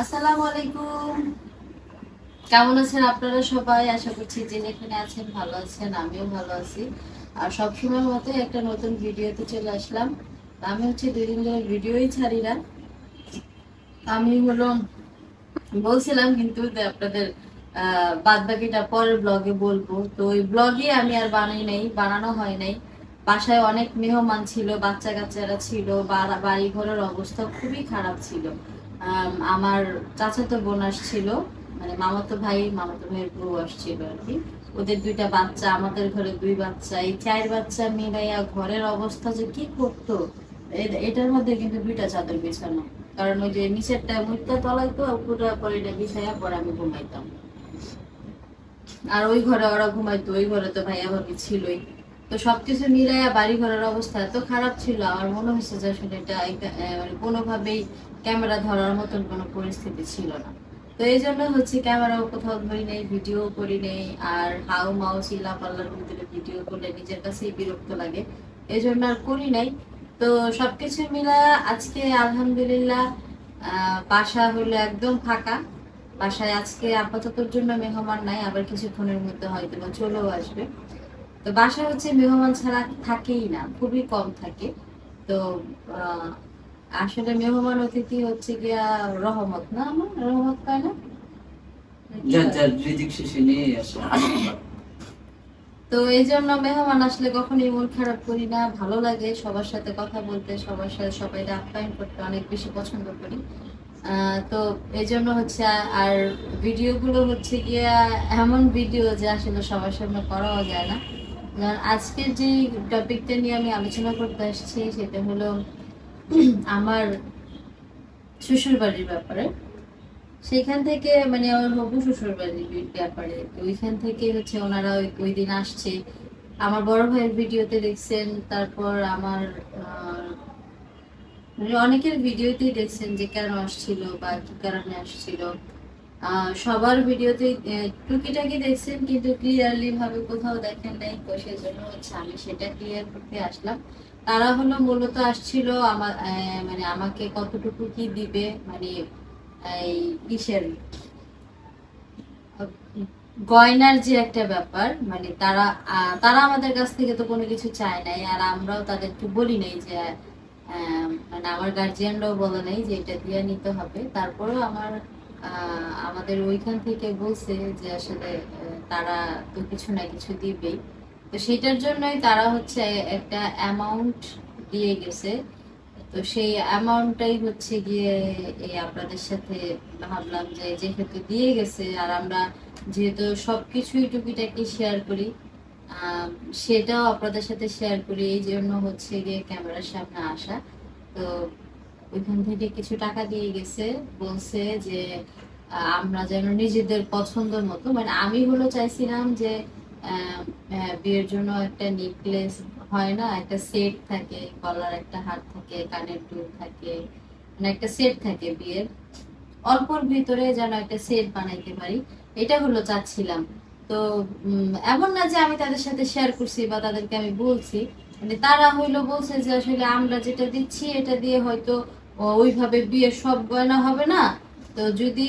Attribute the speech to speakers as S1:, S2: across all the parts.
S1: আসসালামু আলাইকুম। কেমন আছেন আপনারা সবাই? আশা করছি যে যেখানে আছেন ভালো আছেন, আমিও ভালো আছি। আর সবসময় মতো একটা নতুন ভিডিওতে চলে আসলাম। আমি হচ্ছে দুই দিন ধরে ভিডিওই ছাড়ি না। আমি হলো বলছিলাম কিন্তু আপনাদের বাদ বাকিটা পরের ব্লগে বলব। তো ওই ব্লগে আমি আর বানাই নাই, বানানো হয় নাই। বাসায় অনেক মেহমান ছিল বাচ্চা কাচ্চারা ছিল বাড়ি ঘরের অবস্থা খুবই খারাপ ছিল। আমার চাচাতো বোন আসছিল মানে মামাতো ভাই, মামাতো ভাইয়ের বউ আসছিল আর কি। ওদের দুইটা বাচ্চা, আমাদের ঘরে দুই বাচ্চা, এই চার বাচ্চা মিলাইয়া ঘরের অবস্থা যে কি করতো এটার মধ্যে কিন্তু দুইটা চাদর বিছানো। কারণ ওই যে নিচেরটা মুখটা তলাইতো উপরটা পরে এটা বিছাইয়া পরে আমি ঘুমাইতাম। আর ওই ঘরে ওরা ঘুমাইতো, ওই ঘরে তো ভাইয়া ভাবি ছিলই। তো সবকিছু মিলাইয়া বাড়ি ঘরের অবস্থা এত খারাপ ছিল, আমার মনে হচ্ছে যে আসলে এটা মানে কোনোভাবেই ক্যামেরা ধরার মতন কোনো পরিস্থিতি ছিল না। তো এই জন্য হচ্ছে ক্যামেরাও কোথাও ধরি নেই, ভিডিও করি নেই, আর হাউ মাউ চিল্লা পাল্লার ভিতরে ভিডিও করলে নিজের কাছেই বিরক্ত লাগে, এই জন্য আর করি নাই। তো সবকিছু মিলা আজকে আলহামদুলিল্লাহ বাসা হলো একদম ফাঁকা। বাসায় আজকে আপাততর জন্য মেহমান নাই, আবার কিছুক্ষণের মধ্যে হয়তো চলেও আসবে। তো বাসা হচ্ছে মেহমান ছাড়া থাকেই না খুবই কম থাকে। তো আসলে মেহমান অতিথি হচ্ছে গিয়া রহমত না আমার? রহমত পায় না? তো এই জন্য মেহমান আসলে কখনোই মন খারাপ করি না ভালো লাগে সবার সাথে কথা বলতে সবার সাথে সবাই আপ্যায়ন করতে অনেক বেশি পছন্দ করি। আহ, তো এই জন্য হচ্ছে আর ভিডিওগুলো হচ্ছে গিয়া এমন ভিডিও যে আসলে সবার সামনে করাও যায় না। আজকের যে টপিকটা নিয়ে আমি আলোচনা করতে আসছি, সেটা হলো আমার শ্বশুর বাড়ির ব্যাপারে। সেখান থেকে মানে আমার হবু শ্বশুর বাড়ির ব্যাপারে ওইখান থেকে হচ্ছে ওনারা ওই দিন আসছে। আমার বড় ভাইয়ের ভিডিওতে দেখছেন, তারপর আমার মানে অনেকের ভিডিওতেই দেখছেন যে কেন আসছিল বা কি কারণে আসছিল। সবার ভিডিওতে টুকিটাকি দেখছেন, কিন্তু ক্লিয়ারলি ভাবে কোথাও দেখেন নাই, তো সেই জন্য হচ্ছে আমি সেটা ক্লিয়ার করতে আসলাম। তারা হলো মূলত আসছিল আমার মানে আমাকে কতটুকু কি দিবে মানে এই গয়নার যে একটা ব্যাপার মানে তারা তারা আমাদের কাছ থেকে তো কোনো কিছু চায় নাই, আর আমরাও তাদেরকে বলি নাই যে মানে আমার গার্জিয়ানরাও বলে নাই যে এটা দিয়ে নিতে হবে। তারপরেও আমার আমাদের ওইখান থেকে বলছে যে আসলে তারা তো কিছু না কিছু দিবেই। তো সেটার জন্যই তারা হচ্ছে একটা অ্যামাউন্ট দিয়ে গেছে। তো সেই অ্যামাউন্টটাই হচ্ছে গিয়ে এই আপনাদের সাথে ভাবলাম যে যেহেতু দিয়ে গেছে আর আমরা যেহেতু সব কিছুই টুকিটাকি শেয়ার করি সেটাও আপনাদের সাথে শেয়ার করি। এই জন্য হচ্ছে গিয়ে ক্যামেরার সামনে আসা। তো ওইখান থেকে কিছু টাকা দিয়ে গেছে, বলছে যে আমরা যেন নিজেদের পছন্দ মতো মানে আমি হলো চাইছিলাম যে বিয়ের জন্য একটা নেকলেস হয় না, একটা সেট থাকে, গলার একটা হার থাকে, কানের দুল থাকে মানে একটা সেট থাকে বিয়ের। অল্পর ভিতরে যেন একটা সেট বানাইতে পারি, এটা হলো চাচ্ছিলাম। তো এমন না যে আমি তাদের সাথে শেয়ার করছি বা তাদেরকে আমি বলছি মানে তারা হইল বলছে যে, আসলে আমরা যেটা দিচ্ছি, এটা দিয়ে হয়তো ওইভাবে বিয়ের সব গয়না হবে না। তো যদি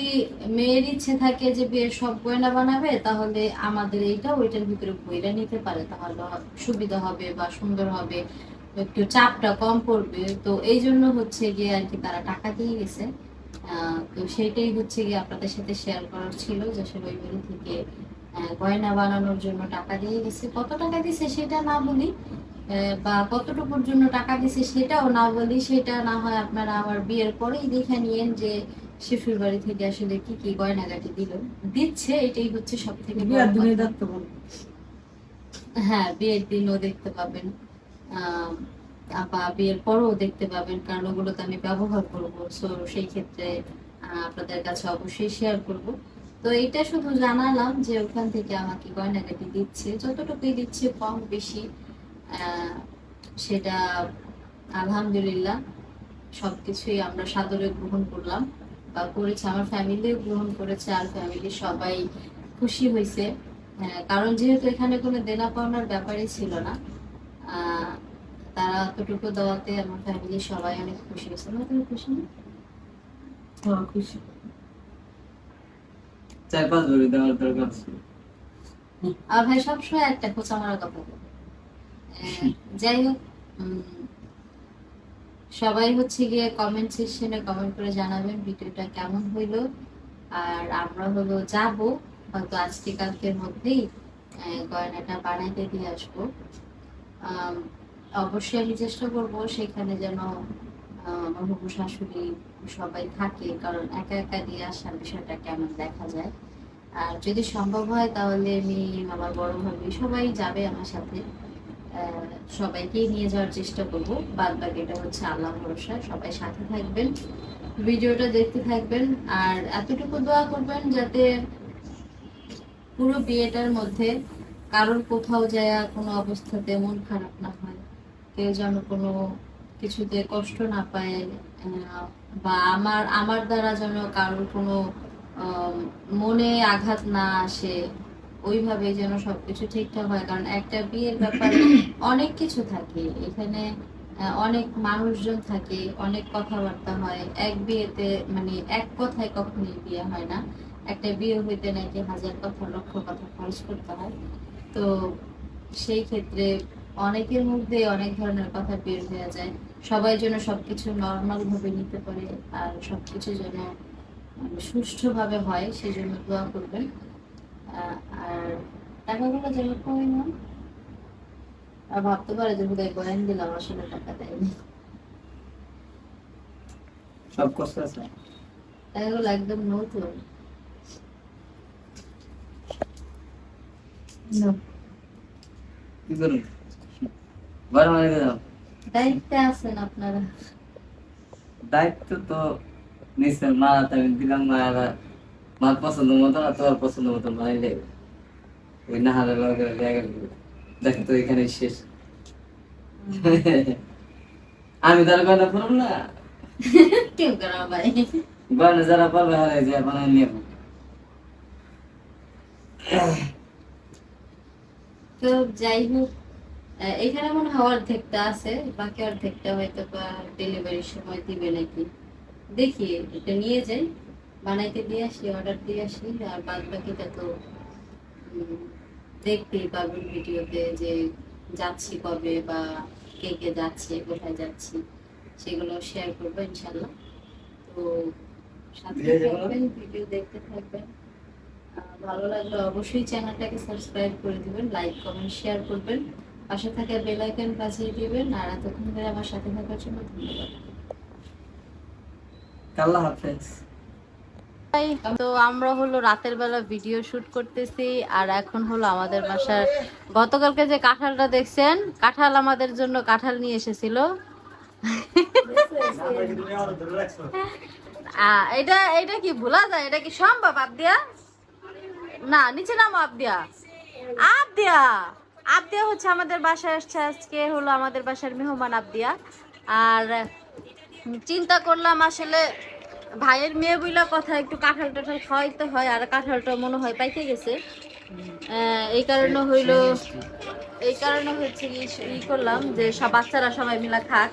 S1: মেয়ের ইচ্ছে থাকে যে বিয়ের সব গয়না বানাবে, তাহলে আমাদের এইটা ওইটার ভিতরে বইরা নিতে পারে। তাহলে সুবিধা হবে বা সুন্দর হবে, একটু চাপটা কম পড়বে। তো এই জন্য হচ্ছে গিয়ে আর কি তারা টাকা দিয়ে গেছে। তো সেইটাই হচ্ছে গিয়ে আপনাদের সাথে শেয়ার করার ছিল যে আসলে ওই বাড়ি থেকে গয়না বানানোর জন্য টাকা দিয়ে গেছে কত টাকা দিছে সেটা না বলি বা কতটুকুর জন্য টাকা দিছে সেটাও না বলি সেটা না হয় আপনারা আমার বিয়ের পরেই দেখে নিয়েন যে শ্বশুর বাড়ি থেকে আসলে কি কি গয়নাগাটি দিল। দিচ্ছে এটাই হচ্ছে সব থেকে হ্যাঁ বিয়ের দিনও দেখতে পাবেন। আহ, বা বিয়ের পরও দেখতে পাবেন কারণ ওগুলো তো আমি ব্যবহার করব। সো সেই ক্ষেত্রে আপনাদের কাছে অবশ্যই শেয়ার করব। তো এটা শুধু জানালাম যে ওখান থেকে আমাকে গয়নাগাটি দিচ্ছে। যতটুকুই দিচ্ছে কম বেশি সেটা আলহামদুলিল্লাহ সবকিছুই আমরা সাদরে গ্রহণ করলাম বা করেছে। আমার ফ্যামিলিও গ্রহণ করেছে আর ফ্যামিলি সবাই খুশি হয়েছে। হ্যাঁ, কারণ যেহেতু এখানে কোনো দেনা পাওনার ব্যাপারই ছিল না তারা অতটুকু দেওয়াতে আমার ফ্যামিলির সবাই অনেক খুশি হয়েছে। তুমি খুশি না
S2: হ্যাঁ খুশি।
S3: চার পাঁচ ভরি দেওয়ার দরকার ছিল।
S1: আর ভাই, সবসময় একটা খোঁচা মারা কথা বলে। যাই হোক সবাই হচ্ছে গিয়ে কমেন্ট সেকশনে কমেন্ট করে জানাবেন ভিডিওটা কেমন হইল আর আমরা হলো যাব, হয়তো আজকে কালকের মধ্যেই গয়নাটা বানাইতে দিয়ে আসব অবশ্যই আমি চেষ্টা করব সেখানে যেন আমার হবু শাশুড়ি সবাই থাকে, কারণ একা একা দিয়ে আসার বিষয়টা কেমন দেখা যায়? আর যদি সম্ভব হয় তাহলে আমি, আমার বড় ভাবি, সবাই যাবে আমার সাথে। সবাইকেই নিয়ে যাওয়ার চেষ্টা করব। বাদ বাকি এটা হচ্ছে আল্লাহ ভরসা, সবাই সাথে থাকবেন, ভিডিওটা দেখতে থাকবেন, আর এতটুকু দোয়া করবেন যাতে পুরো বিয়েটার মধ্যে কারোর কোথাও যায় কোনো অবস্থাতে মন খারাপ না হয়, কেউ যেন কোনো কিছুতে কষ্ট না পায় বা আমার আমার দ্বারা যেন কারোর কোনো মনে আঘাত না আসে ওইভাবে যেন সবকিছু ঠিকঠাক হয়। কারণ একটা বিয়ের ব্যাপারে অনেক কিছু থাকে। এখানে অনেক মানুষজন থাকে, অনেক কথাবার্তা হয়। এক বিয়েতে মানে এক কথায় কখনোই বিয়ে হয় না। একটা বিয়ে হইতে নাকি হাজার কথা, লক্ষ কথা খরচ করতে হয়। তো সেই ক্ষেত্রে অনেকের মধ্যে অনেক ধরনের কথা বের হয়ে যায়। সবাই যেন সবকিছু নর্মাল ভাবে নিতে পারে আর সবকিছু যেন মানে সুষ্ঠুভাবে হয় সেই জন্য দোয়া করবেন। আহ, আর টাকাগুলো যেন কমে না? আর ভাবতে পারে যে বোধহয় বয়ান দিলাম আসলে টাকা দেয়নি।
S3: সব কষ্ট আছে?
S1: টাকাগুলো একদম নতুন। No,
S3: কি করুন
S1: দায়িত্বে আছেন আপনারা।
S3: দায়িত্ব তো নিশ্চয় দিলাম মার পছন্দ মতো আর তোমার পছন্দ মতো ওই দেখ তো এখানে শেষ। আমি তার গয়না পড়ব না?
S1: কেউ কেন ভাই।
S3: গয়না যারা পারবে হারে যে বানাই নিয়ে
S1: তো যাই হোক এখানে মনে হয় অর্ধেকটা আছে বাকি অর্ধেকটা হয়তো বা ডেলিভারির সময় দিবে নাকি। দেখি এটা নিয়ে যাই। বানাইতে দিয়ে আসি অর্ডার দিয়ে আসি আর বাদ বাকিটা তো দেখতেই পাবেন ভিডিওতে যে যাচ্ছি কবে বা কে কে যাচ্ছে কোথায় যাচ্ছি সেগুলো শেয়ার করব ইনশাল্লাহ। তো সাথে? থাকবেন ভিডিও দেখতে থাকবেন। ভালো লাগলে অবশ্যই চ্যানেলটাকে সাবস্ক্রাইব করে দিবেন লাইক কমেন্ট শেয়ার করবেন। পাশে থাকা বেল আইকন বাজিয়ে দিবেন আর এতক্ষণ ধরে আমার সাথে থাকার জন্য ধন্যবাদ।
S3: আল্লাহ হাফেজ।
S1: তো আমরা হলো রাতের বেলা ভিডিও শুট করতেছি আর এখন হলো আমাদের বাসার গতকালকে যে কাঁঠালটা দেখছেন কাঁঠাল আমাদের জন্য কাঁঠাল নিয়ে এসেছিল। আহ, এটা এটা কি ভোলা যায়? এটা কি সম্ভব আবদিয়া? না নিচে নামো আবদিয়া। আবদিয়া! আবদিয়া হচ্ছে আমাদের বাসায় আসছে আজকে, হলো আমাদের বাসার মেহমান আবদিয়া। আর চিন্তা করলাম আসলে ভাইয়ের মেয়ে বইলা কথা একটু কাঁঠাল টাঠাল খাওয়াইতে হয়, আর কাঁঠালটা মনে হয় পাইতে গেছে। এই কারণে হইল, এই কারণে হচ্ছে ই করলাম যে সব বাচ্চারা সবাই মিলা খাক।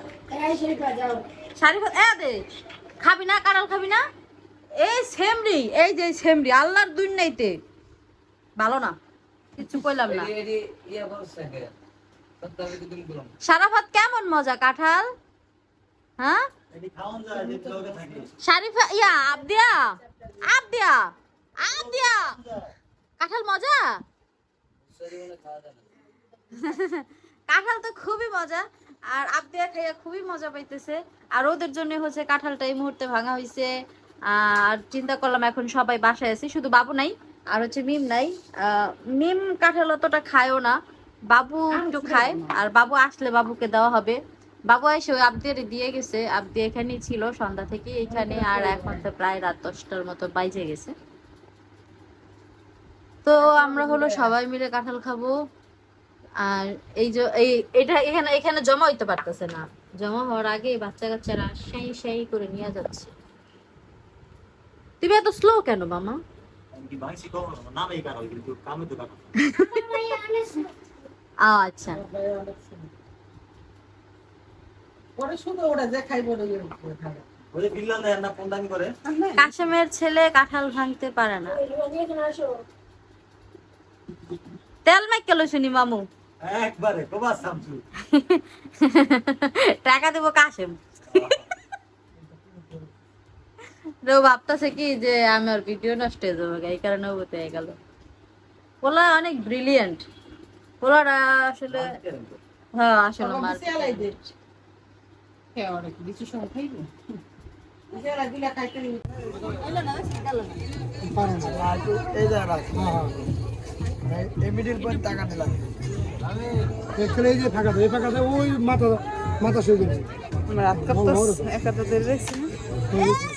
S1: দে, খাবি না কাঁঠাল খাবি না? এই সেমরি, এই যে সেমরি, আল্লাহর দুই নাইতে ভালো না। কিছু কইলাম না।
S3: ইয়া
S1: সারাফাত কেমন মজা কাঁঠাল? হ্যাঁ? শারিফা ইয়া আবদিয়া? আবদিয়া? আবদিয়া? কাঁঠাল মজা? কাঁঠাল তো খুবই মজা আর আবদিয়া খাইয়া খুবই মজা পাইতেছে। আর ওদের জন্য হচ্ছে কাঁঠালটা এই মুহূর্তে ভাঙা হয়েছে আর চিন্তা করলাম এখন সবাই বাসায় আছি শুধু বাবু নাই আর হচ্ছে মিম নাই। আহ, মিম কাঁঠাল অতটা খায়ও না। বাবু একটু খায় আর বাবু আসলে বাবুকে দেওয়া হবে। বাবু এসে ওই আবদিয়ার দিয়ে গেছে। আবদি এখানেই ছিল সন্ধ্যা থেকে এখানে আর এখন তো প্রায় রাত দশটার মতো বাইজে গেছে। তো আমরা হলো সবাই মিলে কাঁঠাল খাব। আর এই যে এই এটা এখানে এখানে জমা হইতে পারতেছে না। জমা হওয়ার আগে বাচ্চা কাচ্চারা সেই সেই করে নিয়ে যাচ্ছে। তুমি এত স্লো কেন মামা? আচ্ছা। কাশেমের ছেলে কাঁঠাল ভাঙতে পারে না। তেল মাইকে লইছুনি মামু?
S2: একবারে
S1: টাকা দেবো কাশেম। তো ভাবতেছে কি যে আমার ভিডিও নষ্ট হয়ে যাবে এই কারণে ও হয়ে গেল। পোলা অনেক ব্রিলিয়েন্ট পোলাটা আসলে হ্যাঁ আসলে
S4: হ্যাঁ মাথা মাথা শুয়ে গেছে
S5: রাত কাঁপতাস একা তো ধরে না।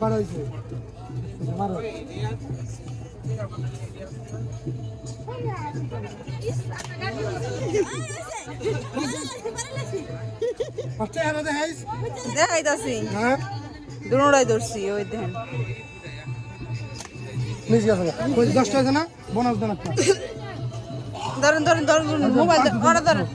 S4: পার হয়েছে। মারো।
S5: দেখাইতাছি।
S4: হ্যাঁ?
S5: দুটাই ধরছি ওই দেখেন।
S4: নিচে গেছে ওই দশটা আছে না? বোনাস দেন একটা।
S5: ধরেন ধরেন ধরেন মোবাইল ধরেন ধরেন।